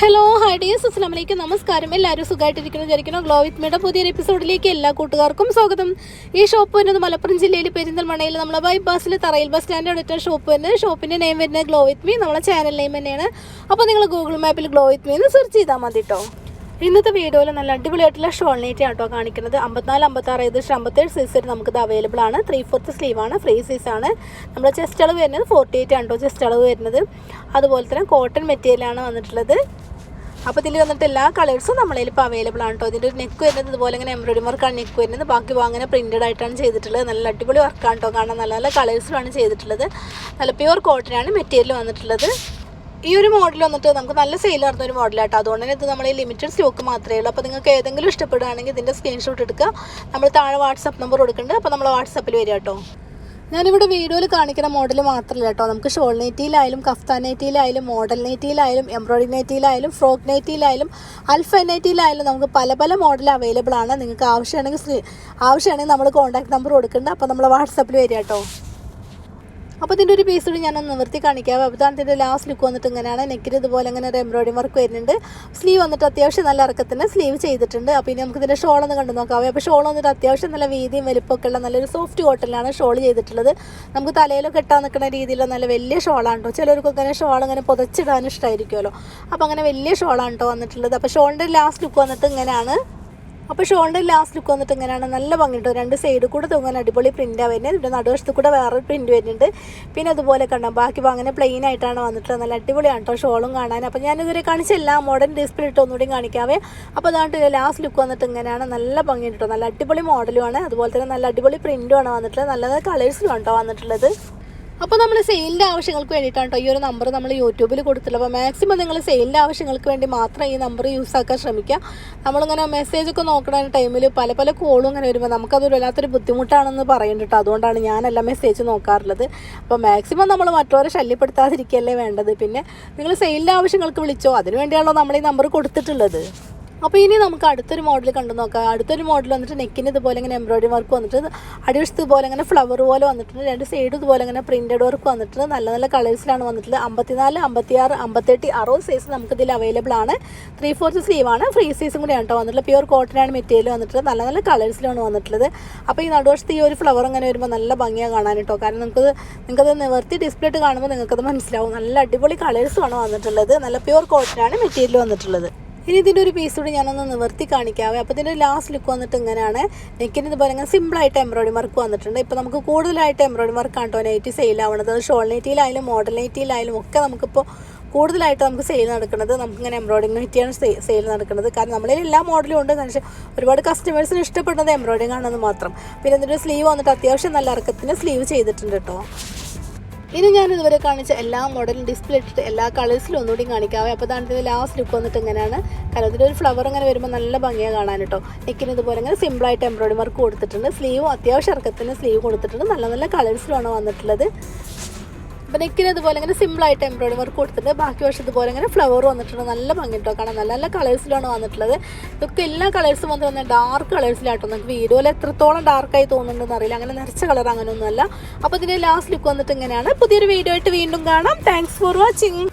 Hello hi ഡിയസ് അസ്ലാമലൈക്കും നമസ്കാരം എല്ലാവരും സുഖമായിട്ടിരിക്കുന്നു. വിചാരിക്കുന്നു ഗ്ലോ വിത്ത് മീയുടെ പുതിയൊരു എപ്പിസോഡിലേക്ക് എല്ലാ കൂട്ടുകാർക്കും സ്വാഗതം. ഈ ഷോപ്പ് വരുന്നത് മലപ്പുറം ജില്ലയിൽ പെരിന്തൽമണയിൽ നമ്മളെ ബൈപ്പാസിൽ തറയിൽ ബസ് സ്റ്റാൻഡ് അടുത്ത ഷോപ്പ് വരുന്നത് ഷോപ്പിന്റെ നെയിം വരുന്നത് ഗ്ലോ വിത്ത് മീ നമ്മളെ ചാനൽ നെയിം തന്നെയാണ്. അപ്പോൾ നിങ്ങൾ ഗൂഗിൾ മാപ്പിൽ ഗ്ലോ വിത്ത് മീ എന്ന് സെർച്ച് ചെയ്താൽ മതി കേട്ടോ ഇന്നത്തെ വീഡിയോയിൽ നല്ല അടിപൊളിയായിട്ടുള്ള ഷോൾ നെറ്റ് ആട്ടോ കാണിക്കുന്നത്. അമ്പത്തിനാല് അമ്പത്താറ് ഏകദേശം അമ്പത്തേഴ് സൈസ് വരെ നമുക്കിത് അവൈലബിൾ ആണ്. ത്രീ ഫോർത്ത് സ്ലീവ് ആണ് ഫ്രീ സൈസ് ആണ്. നമ്മുടെ ചെസ്റ്റ് അളവ് വരുന്നത് ഫോർട്ടി എയ്റ്റ് ആണ് ചെസ്റ്റ് അളവ് വരുന്നത്. അതുപോലെ തന്നെ കോട്ടൺ മെറ്റീരിയലാണ് വന്നിട്ടുള്ളത്. അപ്പോൾ ഇതിൽ വന്നിട്ട് എല്ലാ കളേഴ്സും നമ്മളതിൽ ഇപ്പോൾ അവൈലബിൾ ആണ് കേട്ടോ. ഇതിന്റെ ഒരു നെക്ക് വരുന്നത് ഇതുപോലെ ഇങ്ങനെ എംബ്രോയിഡറി വർക്കാണ് നെക്ക് വരുന്നത്. ബാക്കി അങ്ങനെ പ്രിന്റഡ് ആയിട്ടാണ് ചെയ്തിട്ടുള്ളത്. നല്ല അടിപൊളി വർക്കാണ് കേട്ടോ. കാണാൻ നല്ല നല്ല കളേഴ്സിലാണ് ചെയ്തിട്ടുള്ളത്. നല്ല പ്യുവർ കോട്ടനാണ് മെറ്റീരിയൽ വന്നിട്ടുള്ളത്. ഈ ഒരു മോഡൽ വന്നിട്ട് നമുക്ക് നല്ല സെയിൽ നടന്ന ഒരു മോഡലാട്ടോ അതുകൊണ്ട് തന്നെ ഇത് നമ്മൾ ലിമിറ്റഡ് സ്റ്റോക്ക് മാത്രമേ ഉള്ളൂ. അപ്പോൾ നിങ്ങൾക്ക് ഏതെങ്കിലും ഇഷ്ടപ്പെടുകയാണെങ്കിൽ ഇതിന്റെ സ്ക്രീൻഷോട്ട് എടുക്കുക. നമ്മൾ താഴെ വാട്സപ്പ് നമ്പർ കൊടുക്കുന്നുണ്ട്. അപ്പോൾ നമ്മൾ വാട്സപ്പിൽ വരിക കേട്ടോ ഞാനിവിടെ വീഡിയോയിൽ കാണിക്കുന്ന മോഡൽ മാത്രമല്ല കേട്ടോ നമുക്ക് ഷോൾ നെറ്റിയിലായാലും കഫ്താൻ നെറ്റിയിലായാലും മോഡൽ നെറ്റിയിലായാലും എംബ്രോയിഡറി നെറ്റിയിലായാലും ഫ്രോക്ക് നെറ്റിയിലായാലും അൽഫ നെറ്റിയിലായാലും നമുക്ക് പല പല മോഡൽ അവൈലബിൾ ആണ്. നിങ്ങൾക്ക് ആവശ്യമാണെങ്കിൽ ആവശ്യമാണെങ്കിൽ നമ്മൾ കോൺടാക്ട് നമ്പർ കൊടുക്കുന്നുണ്ട്. അപ്പോൾ നമ്മൾ വാട്സപ്പിൽ വരിക കേട്ടോ അപ്പോൾ ഇതിന്റെ ഒരു പീസ് കൂടി ഞാനൊന്ന് നിവർത്തി കാണിക്കാം. ഇതിന്റെ ലാസ്റ്റ് ലുക്ക് വന്നിട്ട് ഇങ്ങനെയാണ്. നെക്കിൽ ഇതുപോലെ ഇങ്ങനെ ഒരു എംബ്രോയ്ഡറി വർക്ക് വരുന്നുണ്ട്. സ്ലീവ് വന്നിട്ട് അത്യാവശ്യം നല്ല ഇറക്കത്തിന് സ്ലീവ് ചെയ്തിട്ടുണ്ട്. അപ്പോൾ ഇനി നമുക്ക് ഇതിന്റെ ഷോൾ ഒന്ന് കണ്ടു നോക്കാം. അപ്പോൾ ഷോൾ വന്നിട്ട് അത്യാവശ്യം നല്ല വീതിയും വലിപ്പമൊക്കെ ഉള്ള നല്ലൊരു സോഫ്റ്റ് കോട്ടനിലാണ് ഷോൾ ചെയ്തിട്ടുള്ളത്. നമുക്ക് തലയിലൊക്കെ കെട്ടാൻ നിൽക്കുന്ന രീതിയിലുള്ള നല്ല വലിയ ഷോളാണ് കേട്ടോ ചിലർക്കൊക്കെ ഇങ്ങനെ ഷോൾ ഇങ്ങനെ പുതച്ചിടാൻ ഇഷ്ടമായിരിക്കുമല്ലോ അപ്പോൾ അങ്ങനെ വലിയ ഷോളാണ് കേട്ടോ വന്നിട്ടുള്ളത്. അപ്പോൾ ഷോളിന്റെ ലാസ്റ്റ് ലുക്ക് വന്നിട്ട് ഇങ്ങനെയാണ്. അപ്പോൾ ഷോളിന്റെ ലാസ്റ്റ് ലുക്ക് വന്നിട്ട് ഇങ്ങനെയാണ് നല്ല ഭംഗിയുണ്ട്. രണ്ട് സൈഡ് കൂടെ തൂങ്ങാൻ അടിപൊളി പ്രിന്റ് വരുന്നത്. ഇവിടെ നടുവശത്ത് കൂടെ വേറെ പ്രിന്റ് വരുന്നുണ്ട്. പിന്നെ അതുപോലെ കണ്ടാം ബാക്കി അങ്ങനെ പ്ലെയിൻ ആയിട്ടാണ് വന്നിട്ടുള്ളത്. നല്ല അടിപൊളിയാണ് കേട്ടോ ഷോളും കാണാൻ. അപ്പോൾ ഞാൻ ഇതുവരെ കാണിച്ചില്ല മോഡേൺ ഡിസ്പ്ലേ ഇട്ട് ഒന്നുകൂടി കാണിക്കാവേ. അപ്പോൾ അതാണ്ട് ലാസ്റ്റ് ലുക്ക് വന്നിട്ട് ഇങ്ങനെയാണ് നല്ല ഭംഗി കേട്ടോ നല്ല അടിപൊളി മോഡലുമാണ് അതുപോലെ തന്നെ നല്ല അടിപൊളി പ്രിന്റുമാണ് വന്നിട്ടുള്ളത്. നല്ല നല്ല കളേഴ്സിലും കേട്ടോ വന്നിട്ടുള്ളത്. അപ്പോൾ നമ്മൾ സെയിലിന്റെ ആവശ്യങ്ങൾക്ക് വേണ്ടിയിട്ടാണ് കേട്ടോ ഈ ഒരു നമ്പർ നമ്മൾ യൂട്യൂബിൽ കൊടുത്തിട്ടുള്ളത്. അപ്പോൾ മാക്സിമം നിങ്ങൾ സെയിലിന്റെ ആവശ്യങ്ങൾക്ക് വേണ്ടി മാത്രം ഈ നമ്പർ യൂസ് ആക്കാൻ ശ്രമിക്കുക. നമ്മളിങ്ങനെ മെസ്സേജ് ഒക്കെ നോക്കുന്ന ടൈമിൽ പല പല കോളും ഇങ്ങനെ വരുമ്പോൾ നമുക്കതൊരു വല്ലാത്തൊരു ബുദ്ധിമുട്ടാണെന്ന് പറയുന്നുണ്ട് കേട്ടോ അതുകൊണ്ടാണ് ഞാനല്ല മെസ്സേജ് നോക്കാറുള്ളത്. അപ്പോൾ മാക്സിമം നമ്മൾ മറ്റവരെ ശല്യപ്പെടുത്താതിരിക്കുകയല്ലേ വേണ്ടത്. പിന്നെ നിങ്ങൾ സെയിലിന്റെ ആവശ്യങ്ങൾക്ക് വിളിച്ചോ? അതിന് വേണ്ടിയാണല്ലോ നമ്മൾ ഈ നമ്പർ കൊടുത്തിട്ടുള്ളത്. അപ്പോൾ ഇനി നമുക്ക് അടുത്തൊരു മോഡൽ കണ്ടു നോക്കാം. അടുത്തൊരു മോഡൽ വന്നിട്ട് നെക്കിന് ഇതുപോലെ ഇങ്ങനെ എംബ്രോയിഡറി വർക്ക് വന്നിട്ട് അടിവശത്ത് ഇതുപോലെ ഇങ്ങനെ ഫ്ലവർ പോലെ വന്നിട്ടുണ്ട്. രണ്ട് സൈഡ് ഇതുപോലെ ഇങ്ങനെ പ്രിന്റഡ് വർക്ക് വന്നിട്ടുണ്ട്. നല്ല നല്ല കളേഴ്സിലാണ് വന്നിട്ടുള്ളത്. അമ്പത്തിനാല് അമ്പത്തിയാറ് അമ്പത്തെട്ട് അറുപത് സൈസ് നമുക്ക് ഇതിൽ അവൈലബിൾ ആണ് ത്രീ ഫോർത്ത് ആണ്. ഫ്രീ സൈസും കൂടിയാണ് കേട്ടോ വന്നിട്ടുള്ളത്. പ്യുവർ കോട്ടൺ ആണ് മെറ്റീരിയൽ വന്നിട്ടുള്ളത്. നല്ല നല്ല കളേഴ്സിലാണ് വന്നിട്ടുള്ളത്. അപ്പോൾ ഈ നടുവശത്ത് ഈ ഒരു ഫ്ലവർ അങ്ങനെ വരുമ്പോൾ നല്ല ഭംഗിയാണ് കാണാൻ കേട്ടോ. കാരണം നിങ്ങൾക്ക് നിങ്ങൾക്കത് നിവർത്തി ഡിസ്പ്ലേ ഇട്ട് കാണുമ്പോൾ നിങ്ങൾക്കത് മനസ്സിലാവും. നല്ല അടിപൊളി കളേഴ്സുമാണ് വന്നിട്ടുള്ളത്. നല്ല പ്യുവർ കോട്ടൺ ആണ് മെറ്റീരിയൽ വന്നിട്ടുള്ളത്. ഇനി ഇതിന്റെ ഒരു പീസ് കൂടി ഞാനൊന്ന് നിവർത്തി കാണിക്കാവേ. അപ്പോൾ ഇതിന്റെ ലാസ്റ്റ് ലുക്ക് വന്നിട്ട് ഇങ്ങനെയാണ്. നെക്കിന് ഇതുപോലെ ഇങ്ങനെ സിമ്പിളായിട്ട് എംബ്രോയിഡറി വർക്ക് വന്നിട്ടുണ്ട്. ഇപ്പോൾ നമുക്ക് കൂടുതലായിട്ട് എംബ്രോയിഡറി വർക്ക് ആണ് നൈറ്റി അത് ഷോൾ നൈറ്റിയിലായാലും മോഡൽ നൈറ്റിയിലായാലും ഒക്കെ നമുക്കിപ്പോൾ കൂടുതലായിട്ട് നമുക്ക് സെയിൽ നടക്കുന്നത്. നമുക്ക് ഇങ്ങനെ എംബ്രോയിഡിങ് നൈറ്റിയാണ് സെയിൽ നടക്കുന്നത്. കാരണം നമ്മളിൽ എല്ലാ മോഡലും ഉണ്ട്. പക്ഷേ ഒരുപാട് കസ്റ്റമേഴ്സിന് ഇഷ്ടപ്പെടുന്നത് എംബ്രോയിഡിങ് ആണെന്ന് മാത്രം. പിന്നെ ഇതിന്റെ സ്ലീവ് വന്നിട്ട് അത്യാവശ്യം നല്ല ഇറക്കത്തിന് സ്ലീവ് ചെയ്തിട്ടുണ്ട് കേട്ടോ. ഇനി ഞാൻ ഇതുവരെ കാണിച്ച എല്ലാ മോഡലും ഡിസ്പ്ലേ ഇട്ടിട്ട് എല്ലാ കളേഴ്സിലും ഒന്നുകൂടി കാണിക്കാവേ. അപ്പോൾ ഇതിന്റെ ലാസ്റ്റ് ലുക്ക് വന്നിട്ട് ഇങ്ങനെയാണ്. കാരണം ഒരു ഫ്ലവർ ഇങ്ങനെ വരുമ്പോൾ നല്ല ഭംഗിയാണ് കാണാൻ കേട്ടോ. നെക്കിന് ഇതുപോലെ ഇങ്ങനെ സിമ്പിളായിട്ട് എംബ്രോയിഡറി വർക്ക് കൊടുത്തിട്ടുണ്ട്. സ്ലീവും അത്യാവശ്യം ഇറക്കത്തിന് സ്ലീവ് കൊടുത്തിട്ടുണ്ട്. നല്ല നല്ല കളേഴ്സിലാണ് വന്നിട്ടുള്ളത്. അപ്പോൾ നെക്കിന് ഇതുപോലെ ഇങ്ങനെ സിമ്പിളായിട്ട് എംബ്രോയിഡറി വർക്ക് കൊടുത്തിട്ടുണ്ട്. ബാക്കി വർഷം ഇതുപോലെ ഇങ്ങനെ ഫ്ലവർ വന്നിട്ടുണ്ട്. നല്ല ഭംഗി കേട്ടോ കാണാൻ? നല്ല നല്ല കളേഴ്സിലാണ് വന്നിട്ടുള്ളത്. ഇതൊക്കെ എല്ലാ കളേഴ്സും വന്ന് തന്നെ ഡാർക്ക് കളേഴ്സിലാട്ടോ നമുക്ക് വീഡിയോയിൽ എത്രത്തോളം ഡാർക്കായി തോന്നുന്നുണ്ടെന്ന് അറിയില്ല. അങ്ങനെ നിറച്ച കളർ അങ്ങനെയൊന്നുമല്ല. അപ്പോൾ ഇതിന്റെ ലാസ്റ്റ് ലുക്ക് വന്നിട്ട് ഇങ്ങനെയാണ്. പുതിയൊരു വീഡിയോ ആയിട്ട് വീണ്ടും കാണാം. Thanks for watching